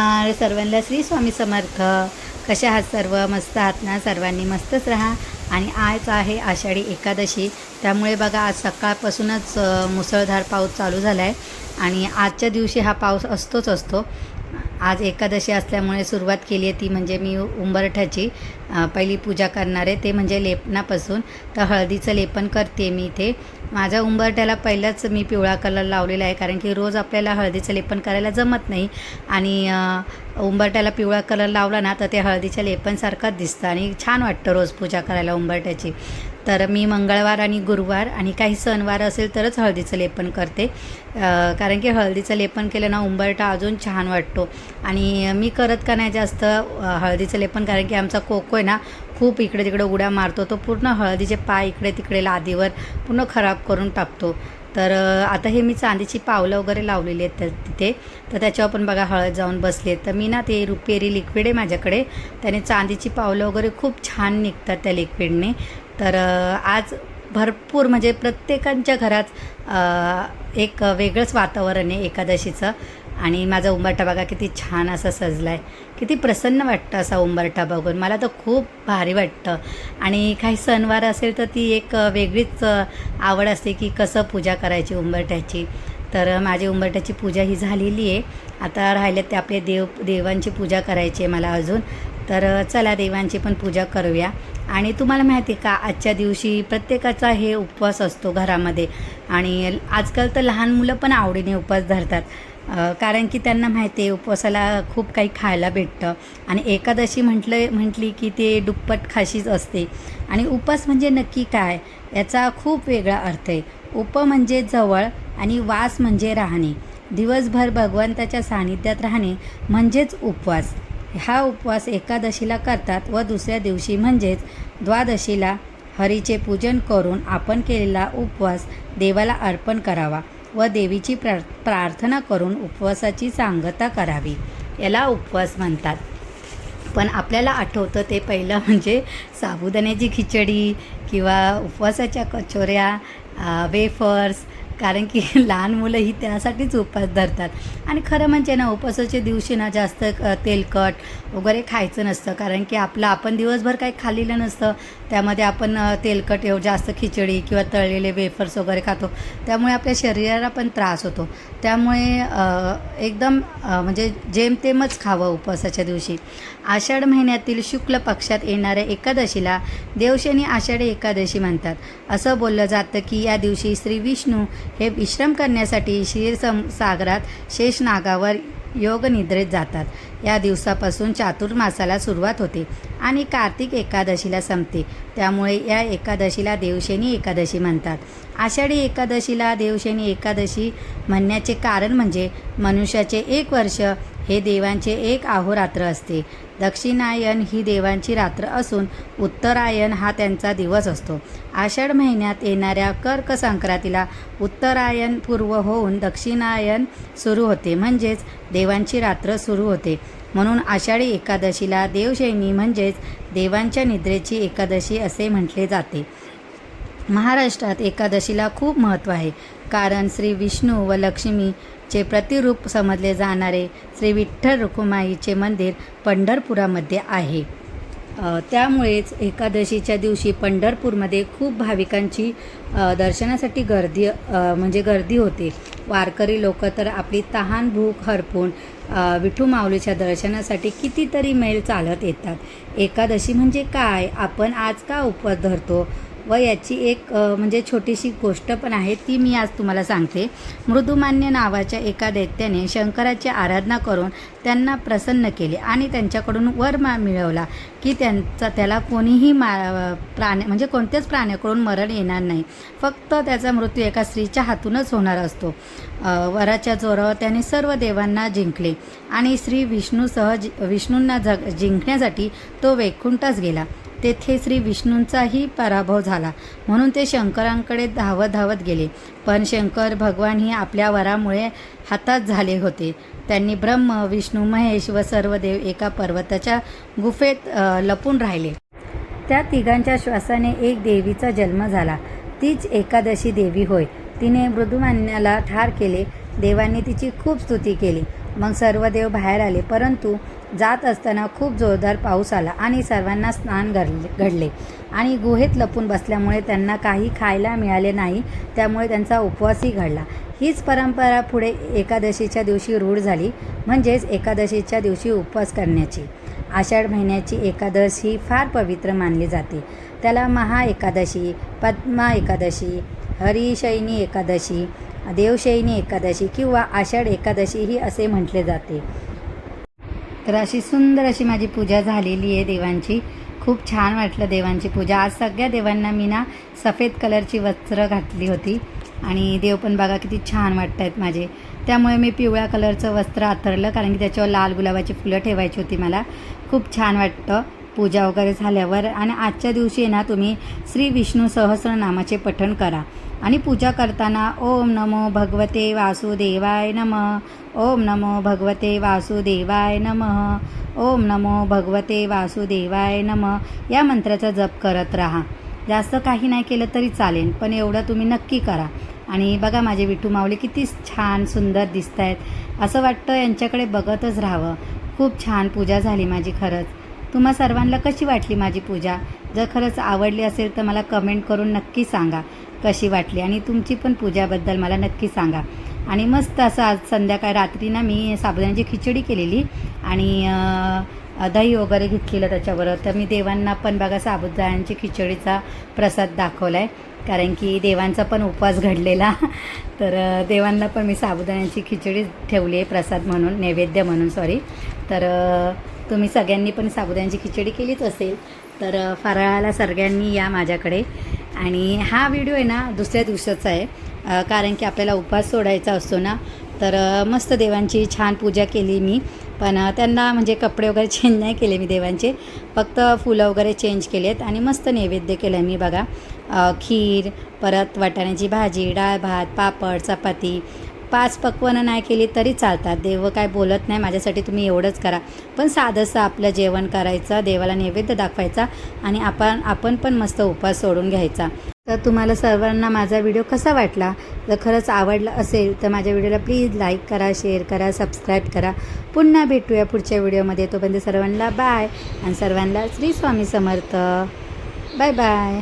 नमस्कार. सर्वांना श्री स्वामी समर्थ. कशा आहात सर्व? मस्त आहात ना? सर्वांनी मस्तच राहा. आणि आज आहे आषाढी एकादशी. त्यामुळे बघा आज सकाळपासूनच मुसळधार पाऊस चालू झाला आहे आणि आजच्या दिवशी हा पाऊस असतोच असतो. आज एकादशी असल्यामुळे सुरुवात केली आहे ती म्हणजे मी उंबरठ्याची. पहिली पूजा करणार आहे. ते म्हणजे लेपनापासून. तर हळदीचं लेपन करते मी इथे. माझ्या उंबरट्याला पहिलाच मी पिवळा कलर लावलेला आहे कारण की रोज आपल्याला हळदीचं लेपन करायला जमत नाही. आणि उंबरट्याला पिवळा कलर लावला ना तर ते हळदीच्या लेपनसारखंच दिसतं आणि छान वाटतं रोज पूजा करायला उंबरट्याची तर मी मंगळवार आणि गुरुवार आणि काही सणवार असेल तरच हळदीचं लेपन करते. कारण की हळदीचं लेपन केलं ना उंबरटा अजून छान वाटतो. आणि मी करत का नाही जास्त हळदीचं लेपन कारण की आमचा कोको आहे ना खूप इकडे तिकडे उड्या मारतो. तो पूर्ण हळदीचे पाय इकडे तिकडे लादीवर पूर्ण खराब करून टाकतो. तर आता हे मी चांदीची पावलं वगैरे लावलेली आहेत त्या- तिथे. तर त्याच्यावर पण बघा हळद जाऊन बसले तर मी ना ते रुपेरी लिक्विड आहे माझ्याकडे. त्याने चांदीची पावलं वगैरे खूप छान निघतात त्या लिक्विडने तर आज भरपूर म्हणजे प्रत्येकांच्या घरात एक वेगळंच वातावरण आहे एकादशीचं. आणि माझा उंबरठा बघा किती छान असा सजला आहे किती प्रसन्न वाटतं असा उंबरठा बघून. मला तर खूप भारी वाटतं. आणि काही सणवार असेल तर ती एक वेगळीच आवड असते की कसं पूजा करायची उंबरठ्याची. तर माझी उंबरठ्याची पूजा ही झालेली आहे. आता राहिले ते आपले देव देवांची पूजा करायची आहे मला अजून. तर चला देवांची पण पूजा करूया. आणि तुम्हाला माहिती आहे का आजच्या दिवशी प्रत्येकाचा हे उपवास असतो घरामध्ये. आणि आजकाल तर लहान मुलं पण आवडीने उपवास धरतात. कारण की त्यांना माहिती आहे उपवासाला खूप काही खायला भेटतं. आणि एकादशी म्हटलं म्हटली की ते दुप्पट खाशीच असते. आणि उपवास म्हणजे नक्की काय? याचा खूप वेगळा अर्थ आहे. उप म्हणजे जवळ आणि वास म्हणजे राहणे. दिवसभर भगवंताच्या सानिध्यात राहणे म्हणजेच उपवास. हा उपवास एकादशीला करतात व दुसऱ्या दिवशी म्हणजेच द्वादशीला हरीचे पूजन करून आपण केलेला उपवास देवाला अर्पण करावा. व देवीची प्रार प्रार्थना करून उपवासाची सांगता करावी. याला उपवास म्हणतात. पण आपल्याला आठवतं ते पहिलं म्हणजे साबुदाण्याची खिचडी किंवा उपवासाच्या कचोऱ्या वेफर्स कारण की लहान मुलं ही त्यासाठीच उपास धरतात. आणि खरं म्हणजे ना उपवासाच्या दिवशी ना जास्त तेलकट वगैरे खायचं नसतं. कारण की आपलं आपण दिवसभर काही खाल्लेलं नसतं. त्यामध्ये आपण तेलकट एव जास्त खिचडी किंवा तळलेले वेफर्स वगैरे खातो. त्यामुळे आपल्या शरीराला पण त्रास होतो. त्यामुळे एकदम म्हणजे जेमतेमच खावं उपवासाच्या दिवशी. आषाढ महिन्यातील शुक्ल पक्षात येणाऱ्या एकादशीला देवशनी आषाढी एकादशी म्हणतात. असं बोललं जातं की या दिवशी श्री विष्णू हे विश्रम करण्यासाठी क्षीरसम सागरात शेषनागावर योगनिद्रेत जातात. या दिवसापासून चातुर्मासाला सुरुवात होते आणि कार्तिक एकादशीला संपते. त्यामुळे या एकादशीला देवशेनी एकादशी म्हणतात. आषाढी एकादशीला देवशेनी एकादशी म्हणण्याचे कारण म्हणजे मनुष्याचे एक वर्ष हे देवांचे एक अहोरात्र असते. दक्षिणायन ही देवांची रात्र असून उत्तरायण हा त्यांचा दिवस असतो. आषाढ महिन्यात येणाऱ्या कर्क संक्रांतीला उत्तरायण पूर्व होऊन दक्षिणायन सुरू होते. म्हणजेच देवांची रात्र सुरू होते. म्हणून आषाढी एकादशीला देवशैनी म्हणजेच देवांच्या निद्रेची एकादशी असे म्हटले जाते. महाराष्ट्रात एकादशीला खूप महत्त्व आहे. कारण श्री विष्णू व लक्ष्मीचे प्रतिरूप समजले जाणारे श्री विठ्ठल रुकुमाईचे मंदिर पंढरपुरामध्ये आहे. त्यामुळेच एकादशीच्या दिवशी पंढरपूरमध्ये खूप भाविकांची दर्शनासाठी गर्दी म्हणजे गर्दी होते. वारकरी लोक तर आपली तहान भूक हरपून विठू माऊलीच्या दर्शनासाठी कितीतरी मैल चालत येतात. एकादशी म्हणजे काय? आपण आज का उपवास धरतो? व याची एक म्हणजे छोटीशी गोष्ट पण आहे ती मी आज तुम्हाला सांगते. मृदुमान्य नावाच्या एका दैत्याने शंकराची आराधना करून त्यांना प्रसन्न केले आणि त्यांच्याकडून वर मा मिळवला की त्यांचा त्याला कोणीही मा प्राणी म्हणजे कोणत्याच प्राण्याकडून मरण येणार नाही. फक्त त्याचा मृत्यू एका स्त्रीच्या हातूनच होणार असतो. वराच्या जोरावर त्याने सर्व देवांना जिंकले आणि श्री विष्णूसह जि विष्णूंना जग जिंकण्यासाठी तो वैकुंठास गेला. तेथे श्री विष्णूंचाही पराभव झाला. म्हणून ते शंकरांकडे धावत धावत गेले. पण शंकर भगवान ही आपल्या वरामुळे हातात झाले होते. त्यांनी ब्रह्म विष्णू महेश व सर्व देव एका पर्वताच्या गुफेत लपून राहिले. त्या तिघांच्या श्वासाने एक देवीचा जन्म झाला. तीच एकादशी देवी होय. तिने मृदुमान्याला ठार केले. देवांनी तिची खूप स्तुती केली. मग सर्व देव बाहेर आले. परंतु जात असताना खूप जोरदार पाऊस आला आणि सर्वांना स्नान घडले घडले. आणि गुहेत लपून बसल्यामुळे त्यांना काही खायला मिळाले नाही त्यामुळे त्यांचा उपवासही घडला. हीच परंपरा पुढे एकादशीच्या दिवशी रूढ झाली म्हणजेच एकादशीच्या दिवशी उपवास करण्याची. आषाढ महिन्याची एकादश ही फार पवित्र मानली जाते. त्याला महा एकादशी पद्मा एकादशी हरिशयनी एकादशी देवशयनी एकादशी किंवा आषाढ एकादशी ही असे म्हटले जाते. तर अशी सुंदर अशी माझी पूजा झालेली आहे देवांची. खूप छान वाटलं देवांची पूजा. आज सगळ्या देवांना मी ना सफेद कलरची वस्त्र घातली होती. आणि देव पण बघा किती छान वाटत आहेत माझे. त्यामुळे मी पिवळ्या कलरचं वस्त्र आतरलं कारण की त्याच्यावर लाल गुलाबाची फुलं ठेवायची होती मला. खूप छान वाटतं. पूजा वगैरे झाल्यावर आणि आजच्या दिवशी ना तुम्ही श्री विष्णू सहस्रनामाचे पठण करा. आणि पूजा करताना ओम नमो भगवते वासुदेवाय नम. ओम नमो भगवते वासुदेवाय नम. ओम नमो भगवते वासुदेवाय नम. या मंत्राचा जप करत राहा. जास्त काही नाही केलं तरी चालेल पण एवढं तुम्ही नक्की करा. आणि बघा माझे विठू माऊली किती छान सुंदर दिसत आहेत असं वाटतं यांच्याकडे बघतच राहावं. खूप छान पूजा झाली माझी खरंच. तुम्हा सर्वांना कशी वाटली माझी पूजा? जर खरंच आवडली असेल तर मला कमेंट करून नक्की सांगा कशी वाटली? आणि तुमची पण पूजाबद्दल मला नक्की सांगा. आणि मस्त असं आज संध्याकाळ रात्री ना मी साबुदाण्याची खिचडी केलेली आणि दही वगैरे घेतलेलं त्याच्यावर तर मी देवांना पण बघा साबुदाण्याची खिचडीचा प्रसाद दाखवला आहे कारण की देवांचा पण उपवास घडलेला. तर देवांना पण मी साबुदाण्याची खिचडी ठेवली आहे प्रसाद म्हणून नैवेद्य म्हणून सॉरी तर तुम्ही सगळ्यांनी पण साबुदाण्याची खिचडी केलीच असेल तर फराळाला सगळ्यांनी या माझ्याकडे. आणि हा व्हिडिओ आहे ना दुसऱ्या दिवसाचा आहे. कारण की आपल्याला उपवास सोडायचा असतो ना तर मस्त देवांची छान पूजा केली मी. पण त्यांना म्हणजे कपडे वगैरे चेंज नाही केले मी देवांचे. फक्त फुलं वगैरे चेंज केले आहेत आणि मस्त नैवेद्य केलं आहे मी बघा. खीर परत वाटाण्याची भाजी डाळ भात पापड चपाती पाच पक्वानं नाही केली तरी चालतात. देव काय बोलत नाही माझ्यासाठी तुम्ही एवढंच करा. पण साधंसं आपलं जेवण करायचं देवाला नैवेद्य दाखवायचा आणि आपण आपण पण मस्त उपवास सोडून घ्यायचा. तर तुम्हाला सर्वांना माझा व्हिडिओ कसा वाटला? जर खरंच आवडला असेल तर माझ्या व्हिडिओला प्लीज लाईक करा शेअर करा सबस्क्राईब करा. पुन्हा भेटूया पुढच्या व्हिडिओमध्ये. तोपर्यंत सर्वांना बाय आणि सर्वांना श्री स्वामी समर्थ. Bye bye.